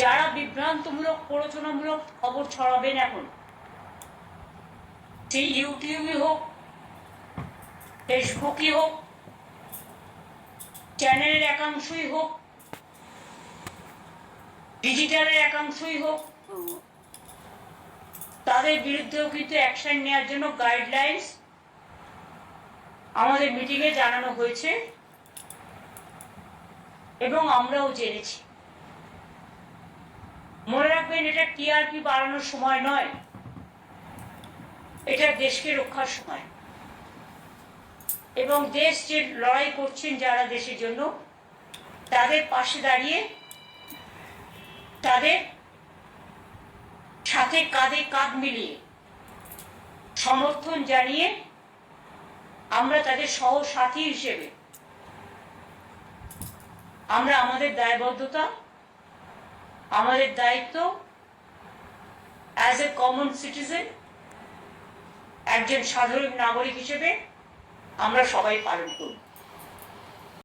যারা বিভ্রান্তমূলক, প্ররোচনামূলক খবর ছড়াবেন এখন, সেই ইউটিউবই হোক, ফেসবুকই হোক, চ্যানেলের একাংশই হোক, ডিজিটালের একাংশই হোক, তাদের বিরুদ্ধেও কিন্তু অ্যাকশন নেওয়ার জন্য গাইডলাইন্স আমাদের মিটিংয়ে জানানো হয়েছে এবং আমরাও জেনেছি। মনে এটা টিআরপি বাড়ানোর সময় নয়। এটা দেশকে রক্ষার সময়। এবং দেশ যে লড়াই করছেন যারা দেশের জন্য, তাদের পাশে দাঁড়িয়ে, তাদের সাথে কাঁধে কাঁধ মিলিয়ে সমর্থন জানিয়ে আমরা তাদের সহসাথী হিসেবে, আমরা আমাদের দায়বদ্ধতা, আমাদের দায়িত্ব অ্যাজ এ কমন সিটিজেন একজন সাধারণ নাগরিক হিসেবে আমরা সবাই পালন করব